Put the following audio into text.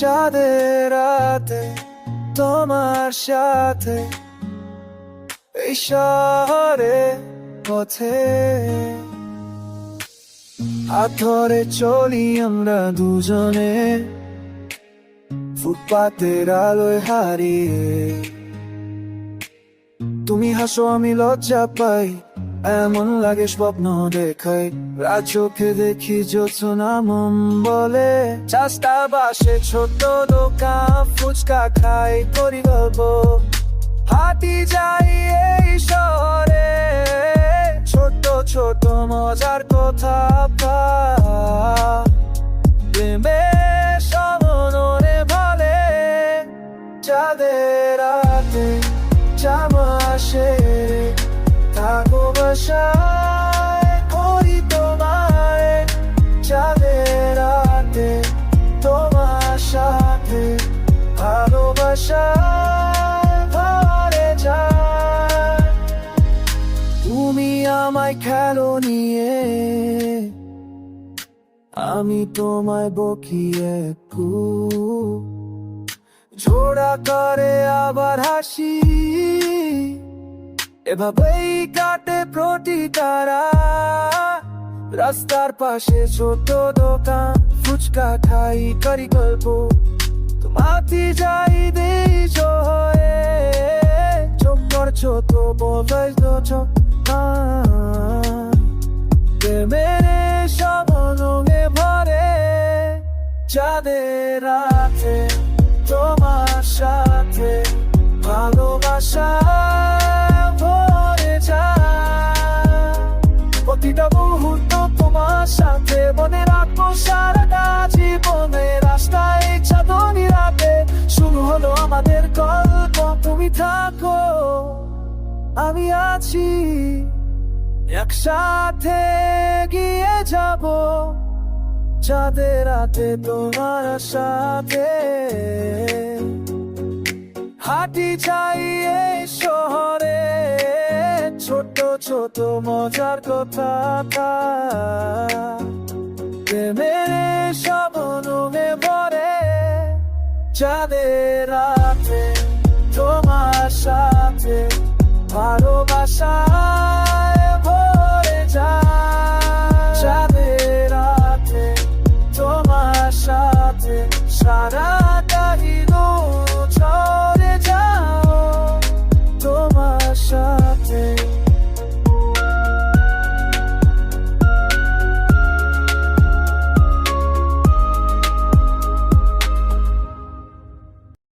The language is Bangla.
চাঁদের রাতে তোমার সাথে এই শহরে পথে। ধরে চলি আমরা দুজনে, ফুটপাতের আলোয় হারিয়ে। তুমি হাসো, আমি লজ্জা পাই এমন লাগে স্বপ্ন দেখাই রাত চোখে দেখি জোৎসনা মন বলে। চাষটা বাসে ছোট দোকান ফুচকা খাই করি গল্প হাঁটি যাই এই শহরে। ছোট ছোট মজার কথা ভাব। প্রেমের সমনরে বলে চাঁদের ভরে তুমি আমায় খেলো নিয়ে। আমি তোমায় বকিয়ে কু ঝোড়া করে আবার হাসি। এভাবেই কাটে প্রতি তারা রাস্তার পাশে ছোট দোকান, ফুচকা খাই, করি গল্প। তোমাতি যাই দেশ হয়ে চোখর ছোট বয়স চোখ প্রেমের সমনঙে ভরে চাঁদের রাতে তোমার তুমি থাকো, আমি আছি। একসাথে গিয়ে যাব। চাঁদের রাতে তোমার সাথে। হাঁটি যাই এই শহরে। ছোট ছোট মজার কথা প্রেমের সব অনুমে ভরে চাঁদের রাতে ভালোবাসায় ভরে যায়। রাতে তোমার সাথে সারা